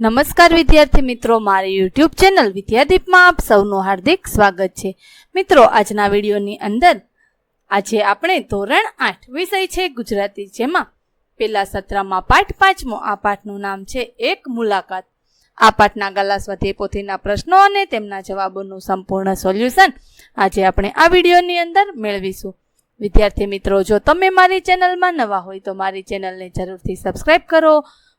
નમસ્કાર વિદ્યાર્થી મિત્રો, મારી યુટ્યુબ ચેનલ વિદ્યાદીપમાં આપ સૌનું હાર્દિક સ્વાગત છે. મિત્રો, આજના વિડીયોની અંદર આજે આપણે ધોરણ આઠ વિષય છે ગુજરાતી, જેમાં પેલા સત્રમાં પાઠ પાંચમો, આ પાઠનું નામ છે એક મુલાકાત. આ પાઠના ગલા સ્વાધ્યાય પોથીના પ્રશ્નો અને તેમના જવાબોનું સંપૂર્ણ સોલ્યુશન આજે આપણે આ વિડીયોની અંદર મેળવીશું. વિદ્યાર્થી મિત્રો, જો તમે મારી ચેનલમાં નવા હોય તો મારી ચેનલને જરૂરથી સબસ્ક્રાઇબ કરો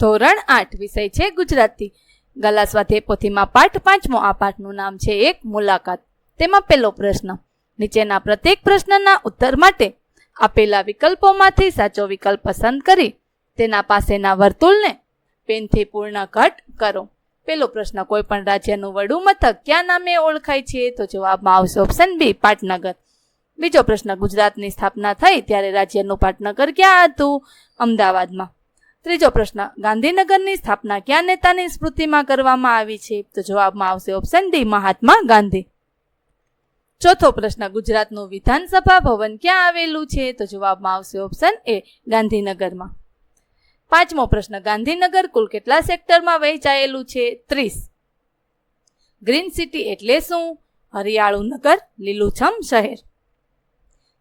ધોરણ આઠ વિષય છે ગુજરાતી. ગલા પોથીમાં પાઠ પાંચમો. આ પાઠનું નામ છે એક મુલાકાત. તેમાં પહેલો પ્રશ્ન, નીચેના પ્રત્યેક પ્રશ્નના ઉત્તર માટે આપેલા વિકલ્પોમાંથી સાચો વિકલ્પ પસંદ કરી તેના પાસેના વર્તુળને પેનથી પૂર્ણ ઘટ કરો. પેલો પ્રશ્ન કોઈ પણ રાજ્યનું વડું મથક ક્યાં નામે ઓળખાય છે? તો જવાબમાં આવશે ઓપ્શન બી, પાટનગર. બીજો પ્રશ્ન, ગુજરાતની સ્થાપના થઈ ત્યારે રાજ્યનું પાટનગર ક્યાં હતું? અમદાવાદમાં. ત્રીજો પ્રશ્ન, ગાંધીનગરની સ્થાપના ક્યાં નેતાની સ્મૃતિમાં કરવામાં આવી છે? તો જવાબમાં આવશે ઓપ્શન ડી મહાત્મા ગાંધી. ચોથો પ્રશ્ન, ગુજરાતનું વિધાનસભા ભવન ક્યાં આવેલું છે? તો જવાબમાં આવશે ઓપ્શન એ ગાંધીનગરમાં. પાંચમો પ્રશ્ન, ગાંધીનગર કુલ કેટલા સેક્ટરમાં વહેંચાયેલું છે? ત્રીસ. ગ્રીન સિટી એટલે શું? હરિયાળું નગર, લીલુંછમ શહેર.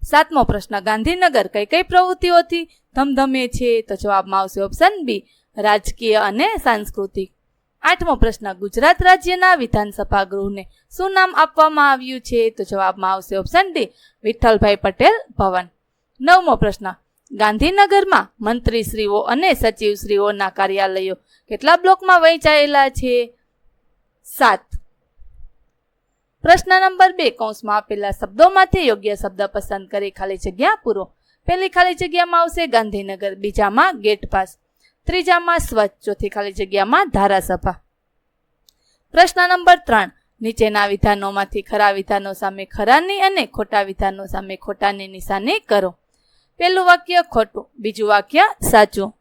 સાતમો પ્રશ્ન, ગાંધીનગર કઈ કઈ પ્રવૃત્તિઓથી ધમધમે છે? તો જવાબમાં આવશે ઓપ્શન બી રાજકીય અને સાંસ્કૃતિક. આઠમો પ્રશ્ન, ગુજરાત રાજ્યના વિધાનસભા ગૃહને શું નામ આપવામાં આવ્યું છે? તો જવાબમાં આવશે ઓપ્શન ડી વિઠ્ઠલભાઈ પટેલ ભવન. નવમો પ્રશ્ન, ગાંધીનગરમાં મંત્રીશ્રીઓ અને સચિવશ્રીઓના કાર્યાલયો કેટલા બ્લોકમાં વહેંચાયેલા છે? સાત. પ્રશ્ન નંબર બે, કૌંસમાં આપેલા શબ્દોમાંથી યોગ્ય શબ્દ પસંદ કરી ખાલી જગ્યા પૂરો. પહેલી ખાલી જગ્યામાં આવશે ગાંધીનગર, બીજામાં ગેટ પાસ, ત્રીજામાં સ્વચ્છ, ચોથી ખાલી જગ્યામાં ધારાસભા. પ્રશ્ન નંબર ત્રણ, નીચેના વિધાનોમાંથી ખરા વિધાનો સામે ખરાની અને ખોટા વિધાનો સામે ખોટાની નિશાની કરો. પહેલું વાક્ય ખોટું, બીજું વાક્ય સાચું.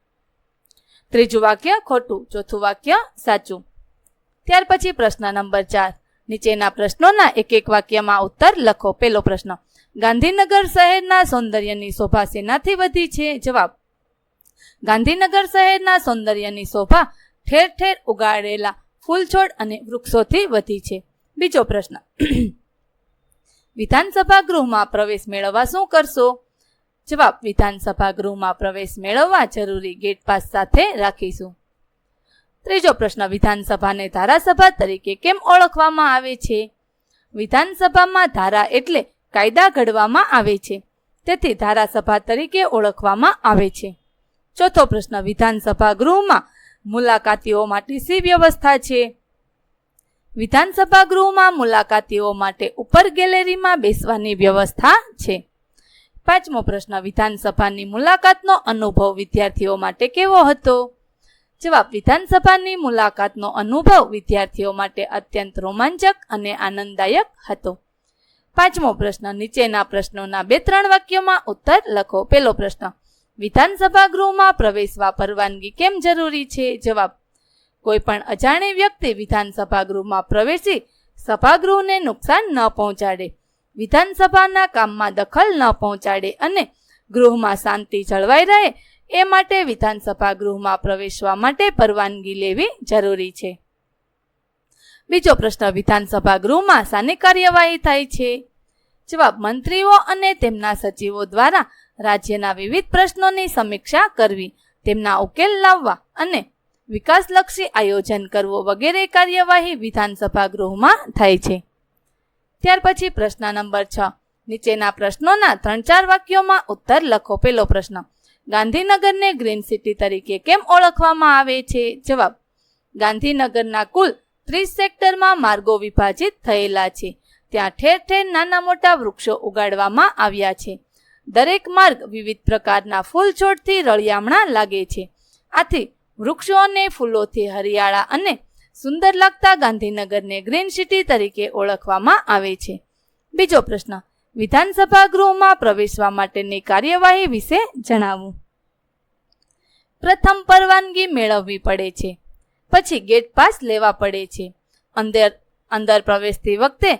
ત્રીજું વાક્ય ખોટું, ચોથું વાક્ય સાચું. ત્યાર પછી પ્રશ્ન નંબર ચાર નીચેના પ્રશ્નોના એક એક વાક્યમાં ઉત્તર લખો. પહેલો પ્રશ્ન, ગાંધીનગર શહેરના સૌંદર્યની શોભા શેનાથી વધી છે? જવાબ, ગાંધીનગર શહેરના સૌંદર્યની શોભા ઠેર ઠેર ઉગાડેલા ફૂલ છોડ અને વૃક્ષોથી વધી છે. બીજો પ્રશ્ન, વિધાનસભા ગૃહમાં પ્રવેશ મેળવવા શું કરશો? જવાબ, વિધાનસભા ગૃહમાં પ્રવેશ મેળવવા જરૂરી ગેટ પાસ સાથે રાખીશું. ત્રીજો પ્રશ્ન, વિધાનસભાને ધારાસભા તરીકે કેમ ઓળખવામાં આવે છે? વિધાનસભામાં ધારા એટલે કાયદા ઘડવામાં આવે છે. તેથી ધારાસભા તરીકે ઓળખવામાં આવે છે. ચોથો પ્રશ્ન, વિધાનસભા ગૃહમાં મુલાકાતીઓ માટે શી વ્યવસ્થા છે? વિધાનસભા ગૃહમાં મુલાકાતીઓ માટે ઉપર ગેલેરીમાં બેસવાની વ્યવસ્થા છે. પાંચમો પ્રશ્ન, વિધાનસભાની મુલાકાતનો અનુભવ વિદ્યાર્થીઓ માટે કેવો હતો? જવાબ વિધાનસભાની મુલાકાતનો અનુભવ વિદ્યાર્થીઓ માટે અત્યંત રોમાંચક અને આનંદદાયક હતો. પાંચમો પ્રશ્ન, નીચેના પ્રશ્નોના બે ત્રણ વાક્યોમાં ઉત્તર લખો. પહેલો પ્રશ્ન, વિધાનસભા ગૃહમાં પ્રવેશવા પરવાનગી કેમ જરૂરી છે? જવાબ કોઈ પણ અજાણી વ્યક્તિ વિધાનસભા ગૃહમાં પ્રવેશી સભાગૃહને નુકસાન ન પહોંચાડે, વિધાનસભાના કામમાં દખલ ન પહોંચાડે અને ગૃહમાં શાંતિ જળવાઈ રહે એ માટે વિધાનસભા ગૃહમાં પ્રવેશવા માટે પરવાનગી લેવી જરૂરી છે. બીજો પ્રશ્ન, વિધાનસભા ગૃહમાં શાની કાર્યવાહી થાય છે? જવાબ, મંત્રીઓ અને તેમના સચિવો દ્વારા રાજ્યના વિવિધ પ્રશ્નોની સમીક્ષા કરવી, તેમના ઉકેલ લાવવા અને વિકાસલક્ષી આયોજન કરવું વગેરે કાર્યવાહી વિધાનસભા ગૃહમાં થાય છે. ત્યાર પછી પ્રશ્ન નંબર છ, નીચેના પ્રશ્નોના ત્રણ ચાર વાક્યોમાં ઉત્તર લખો. પેલો પ્રશ્ન ગાંધીનગરને ગ્રીન સિટી તરીકે કેમ ઓળખવામાં આવે છે? જવાબ, ગાંધીનગરના કુલ ત્રીસ સેક્ટરમાં માર્ગો વિભાજિત થયેલા છે. ત્યાં ઠેર ઠેર નાના મોટા વૃક્ષો ઉગાડવામાં આવ્યા છે. દરેક માર્ગ વિવિધ પ્રકારના ફૂલ છોડથી રળિયામણા લાગે છે. આથી વૃક્ષો અને ફૂલોથી હરિયાળા અને સુંદર લાગતા ગાંધીનગરને ગ્રીન સિટી તરીકે ઓળખવામાં આવે છે. બીજો પ્રશ્ન વિધાનસભા ગૃહમાં પ્રવેશવા માટેની કાર્યવાહી વિશે જણાવું. પ્રથમ પરવાનગી મેળવવી પડે છે. પછી ગેટ પાસ લેવા પડે છે. અંદર અંદર પ્રવેશતી વખતે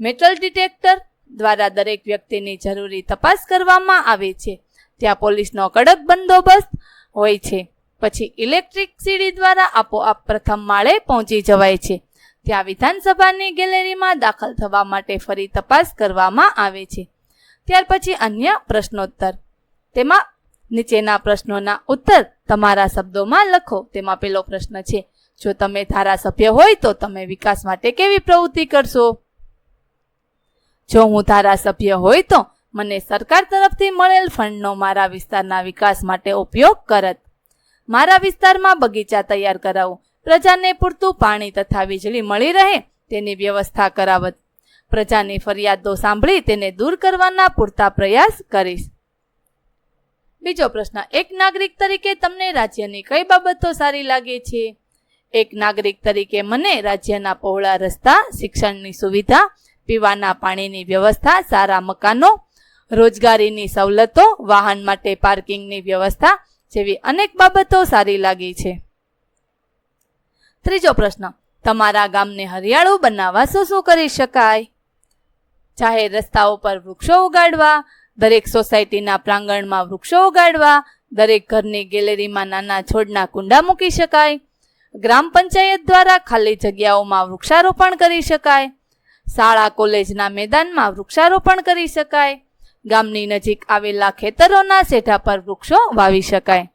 મેટલ ડિટેક્ટર દ્વારા દરેક વ્યક્તિની જરૂરી તપાસ કરવામાં આવે છે. ત્યાં પોલીસનો કડક બંદોબસ્ત હોય છે. પછી ઇલેક્ટ્રિક સીડી દ્વારા આપોઆપ પ્રથમ માળે પહોંચી જવાય છે. ત્યાં વિધાનસભાની ગેલેરીમાં દાખલ થવા માટે ફરી તપાસ કરવામાં આવે છે. ત્યાર પછી અન્ય પ્રશ્નોત્તર. તેમાં નીચેના પ્રશ્નોના ઉત્તર તમારા શબ્દોમાં લખો. તેમાં પેલો પ્રશ્ન છે, જો તમે ધારાસભ્ય હોય તો તમે વિકાસ માટે કેવી પ્રવૃત્તિ કરશો? જો હું ધારાસભ્ય હોય તો મને સરકાર તરફથી મળેલ ફંડનો મારા વિસ્તારના વિકાસ માટે ઉપયોગ કરત. મારા વિસ્તારમાં બગીચા તૈયાર કરાવું. પ્રજાને પૂરતું પાણી તથા વીજળી મળી રહે તેની વ્યવસ્થા કરાવત. પ્રજાની ફરિયાદો સાંભળી તેને દૂર કરવાના પૂરતા પ્રયાસ કરીશ. બીજો પ્રશ્ન, એક નાગરિક તરીકે તમને રાજ્યની કઈ બાબતો સારી લાગે છે? એક નાગરિક તરીકે મને રાજ્યના પહોળા રસ્તા, શિક્ષણની સુવિધા, પીવાના પાણીની વ્યવસ્થા, સારા મકાનો, રોજગારીની સવલતો, વાહન માટે પાર્કિંગની વ્યવસ્થા જેવી અનેક બાબતો સારી લાગી છે. ત્રીજો પ્રશ્ન, તમારા ગામને હરિયાળું બનાવવા શું શું કરી શકાય? જાહેર રસ્તાઓ પર વૃક્ષો ઉગાડવા, દરેક સોસાયટીના પ્રાંગણમાં વૃક્ષો ઉગાડવા, દરેક ઘરની ગેલેરીમાં નાના છોડના કુંડા મૂકી શકાય, ગ્રામ પંચાયત દ્વારા ખાલી જગ્યાઓમાં વૃક્ષારોપણ કરી શકાય, શાળા કોલેજના મેદાનમાં વૃક્ષારોપણ કરી શકાય, ગામની નજીક આવેલા ખેતરોના સેઠા પર વૃક્ષો વાવી શકાય.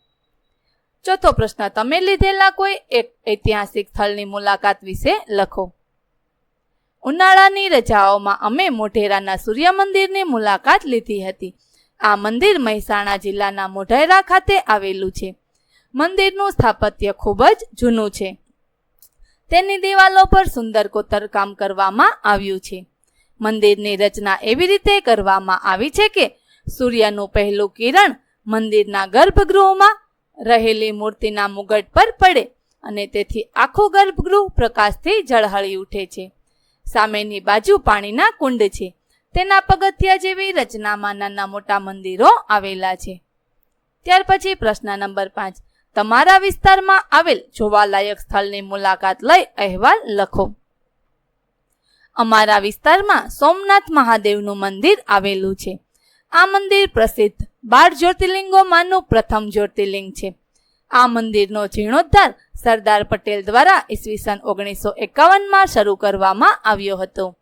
ચોથો પ્રશ્ન, તમે લીધેલા કોઈ એક ઐતિહાસિક સ્થળની મુલાકાત વિશે લખો. ઉનાળાની રજાઓમાં અમે મોઢેરાના સૂર્ય મંદિરની મુલાકાત લીધી હતી. આ મંદિર મહેસાણા જિલ્લાના મોઢેરા ખાતે આવેલું છે. મંદિરનું સ્થાપત્ય ખૂબ જ જૂનું છે. તેની દિવાલો પર સુંદર કોતરકામ કરવામાં આવ્યું છે. મંદિરની રચના એવી રીતે કરવામાં આવી છે કે સૂર્યનું પહેલું કિરણ મંદિરના ગર્ભગૃહમાં રહેલી મૂર્તિના મુગટ પર પડે અને તેથી આખું ગર્ભગૃહ પ્રકાશથી ઝળહળી ઉઠે છે. સામેની બાજુ પાણીના કુંડ છે. તેના પગથિયા જેવી રચનામાં નાના મોટા મંદિરો આવેલા છે. ત્યાર પછી પ્રશ્ન નંબર પાંચ. તમારા વિસ્તારમાં આવેલ જોવાલાયક સ્થળની મુલાકાત લઈ અહેવાલ લખો. અમારા વિસ્તારમાં સોમનાથ મહાદેવનું મંદિર આવેલું છે. આ મંદિર પ્રસિદ્ધ બાર જ્યોતિર્લિંગોમાંનું પ્રથમ જ્યોતિર્લિંગ છે. આ મંદિરનો જીર્ણોદ્ધાર સરદાર પટેલ દ્વારા ઈસવીસન ઓગણીસો એકાવનમાં શરૂ કરવામાં આવ્યો હતો.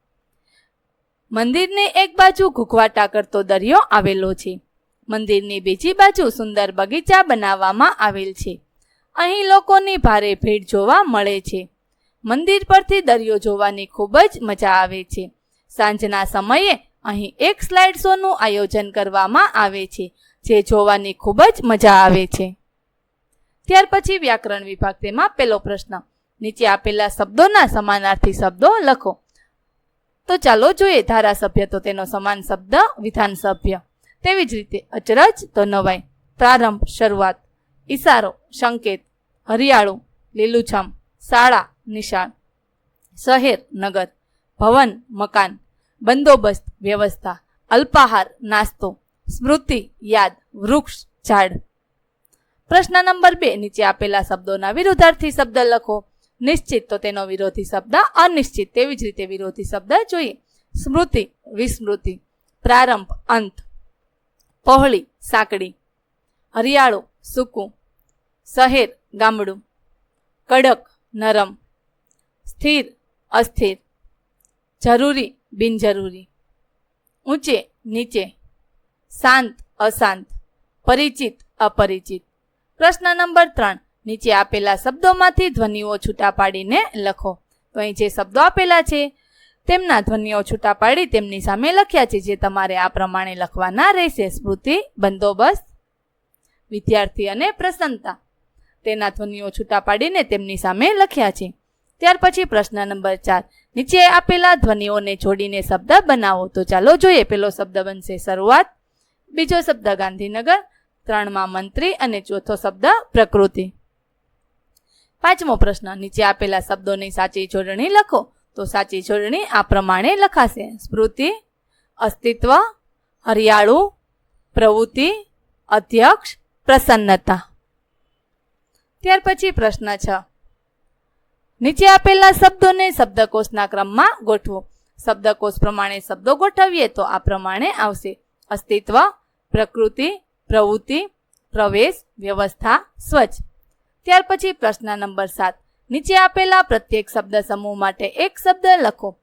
મંદિરની એક બાજુ ઘૂઘવાટા કરતો દરિયો આવેલો છે. મંદિરની બીજી બાજુ સુંદર બગીચા બનાવવામાં આવેલ છે. અહીં લોકોની ભારે ભીડ જોવા મળે છે. મંદિર પરથી દરિયો જોવાની ખૂબ જ મજા આવે છે. સાંજના સમયે અહીં એક સ્લાઇડ શોનું આયોજન કરવામાં આવે છે, જે જોવાની ખૂબ જ મજા આવે છે. ત્યાર પછી વ્યાકરણ વિભાગ તેમાં પેલો પ્રશ્ન. નીચે આપેલા શબ્દોના સમાનાર્થી શબ્દો લખો. તો ચાલો જોઈએ ધારાસભ્ય તો તેનો સમાન શબ્દ વિધાનસભ્ય. તેવી જ રીતે અચરજ તો નવાઈ. પ્રારંભ, શરૂઆત. ઈશારો સંકેત. હરિયાળું, લીલુંછમ. શાળા, નિશાળ. શહેર, નગર. ભવન, મકાન. બંદોબસ્ત, વ્યવસ્થા, અલ્પાહાર, નાસ્તો, સ્મૃતિ, યાદ, વૃક્ષ, ઝાડ. પ્રશ્ન નંબર બે, નીચે આપેલા શબ્દોના વિરુદ્ધાર્થી શબ્દ લખો. નિશ્ચિત તો તેનો વિરોધી શબ્દ, અનિશ્ચિત તેવી જ રીતે વિરોધી શબ્દ જોઈએ. સ્મૃતિ, વિસ્મૃતિ. પ્રારંભ, અંત. પહોળી, સાંકડી. હરિયાળું, સૂકું. શહેર ગામડું. કડક, નરમ. સ્થિર, અસ્થિર. જરૂરી બિનજરૂરી. ઊંચે, નીચે, શાંત, અશાંત, પરિચિત, અપરિચિત. પ્રશ્ન નંબર ત્રણ, નીચે આપેલા શબ્દોમાંથી ધ્વનિઓ છૂટા પાડીને લખો. તો અહીં જે શબ્દો આપેલા છે, તેમના ધ્વનિઓ છૂટા પાડી તેમની સામે લખ્યા છે, જે તમારે આ પ્રમાણે લખવાના રહેશે. સ્મૃતિ, બંદોબસ્ત, વિદ્યાર્થી અને પ્રસન્નતા. તેના ધ્વનિઓ છૂટા પાડીને તેમની સામે લખ્યા છે. ત્યાર પછી પ્રશ્ન નંબર ચાર. નીચે આપેલા ધ્વનિઓને જોડીને શબ્દ બનાવો. તો ચાલો જોઈએ, પેલો શબ્દ બનશે શરૂઆત, બીજો શબ્દ ગાંધીનગર, ત્રણમાં મંત્રી અને ચોથો શબ્દ પ્રકૃતિ. પાંચમો પ્રશ્ન, નીચે આપેલા શબ્દોની સાચી જોડણી લખો. તો સાચી જોડણી આ પ્રમાણે લખાશે. સ્મૃતિ, અસ્તિત્વ, હરિયાળુ, પ્રવૃત્તિ, અધ્યક્ષ, પ્રસન્નતા. ત્યાર પછી પ્રશ્ન છ. નીચે આપેલા શબ્દોને શબ્દકોશના ક્રમમાં ગોઠવો. શબ્દકોશ પ્રમાણે શબ્દો ગોઠવીએ તો આ પ્રમાણે આવશે. અસ્તિત્વ, પ્રકૃતિ, પ્રવૃત્તિ, પ્રવેશ, વ્યવસ્થા, સ્વચ્છ. ત્યાર પછી પ્રશ્ન નંબર સાત. નીચે આપેલા પ્રત્યેક શબ્દ સમૂહ માટે એક શબ્દ લખો.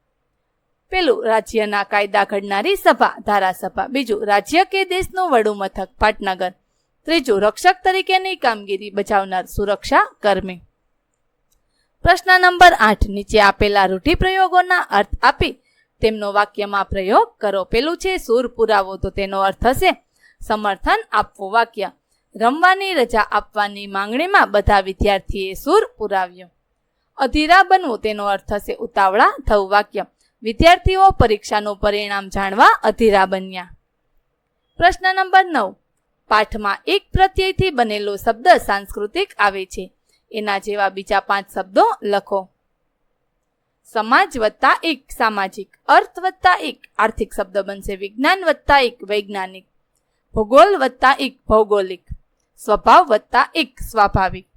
પેલું, રાજ્યના કાયદા ઘડનારી સભા, ધારાસભા. બીજું, રાજ્ય કે દેશનું વડું મથક, પાટનગર. ત્રીજું, રક્ષક તરીકેની કામગીરી બજાવનાર સુરક્ષા કર્મી. પ્રશ્ન નંબર આઠ, નીચે આપેલા રૂઢિપ્રયોગોના અર્થ આપી તેમનો વાક્યમાં પ્રયોગ કરો. પેલું છે, સૂર પુરાવો તો તેનો અર્થ હશે, સમર્થન આપવું વાક્ય. રમવાની રજા આપવાની માંગણીમાં બધા વિદ્યાર્થીએ સૂર પુરાવ્યો. અધીરા બનવું, તેનો અર્થ હશે, ઉતાવળા થવું વાક્ય. વિદ્યાર્થીઓ પરીક્ષાનું પરિણામ જાણવા અધીરા બન્યા. પ્રશ્ન નંબર નવ, પાઠમાં એક પ્રત્યયથી બનેલો શબ્દ સાંસ્કૃતિક આવે છે. એના જેવા બીજા પાંચ શબ્દો લખો. સમાજ વત્તા એક, સામાજિક અર્થ વત્તા એક, આર્થિક શબ્દ બનશે વિજ્ઞાન વત્તા એક, વૈજ્ઞાનિક ભૂગોળ વત્તા એક, ભૌગોલિક સ્વભાવ વત્તા એક, સ્વાભાવિક.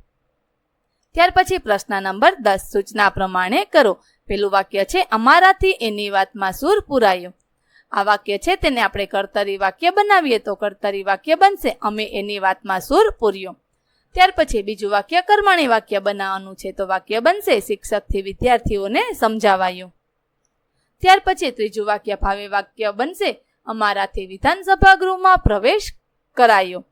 ત્યાર પછી પ્રશ્ન નંબર દસ, સૂચના પ્રમાણે કરો. પેલું વાક્ય છે, અમારાથી એની વાતમાં સૂર પુરાયો. આ વાક્ય છે, તેને આપણે કર્તરી વાક્ય બનાવીએ તો કર્તરી વાક્ય બનશે, અમે એની વાતમાં સૂર પૂર્યો. ત્યાર પછી બીજું વાક્ય કર્મણી વાક્ય બનાવવાનું છે. તો વાક્ય બનશે શિક્ષકથી વિદ્યાર્થીઓને સમજાવાયું. ત્યાર પછી ત્રીજું વાક્ય ભાવે વાક્ય બનશે. અમારાથી વિધાનસભા ગૃહમાં પ્રવેશ કરાયો.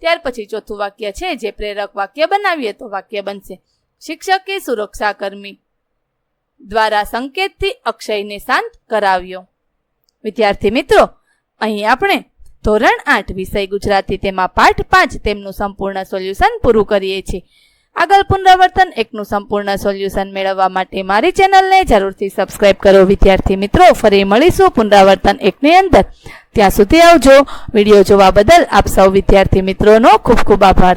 ત્યાર પછી ચોથું વાક્ય છે, જે પ્રેરક વાક્ય બનાવીએ તો વાક્ય બનશે. શિક્ષકે સુરક્ષા કર્મી દ્વારા સંકેતથી અક્ષયને શાંત કરાવ્યો. વિદ્યાર્થી મિત્રો, અહીં આપણે ધોરણ આઠ વિષય ગુજરાતી તેમાં પાઠ પાંચ તેમનું સંપૂર્ણ સોલ્યુશન પૂરું કરીએ છીએ. આગળ પુનરાવર્તન એકનું સંપૂર્ણ સોલ્યુશન મેળવવા માટે મારી ચેનલને જરૂરથી સબસ્ક્રાઇબ કરો. વિદ્યાર્થી મિત્રો, ફરી મળીશું પુનરાવર્તન એકની અંદર. ત્યાં સુધી આવજો. વીડિયો જોવા બદલ આપ સૌ વિદ્યાર્થી મિત્રોનો ખૂબ ખૂબ આભાર.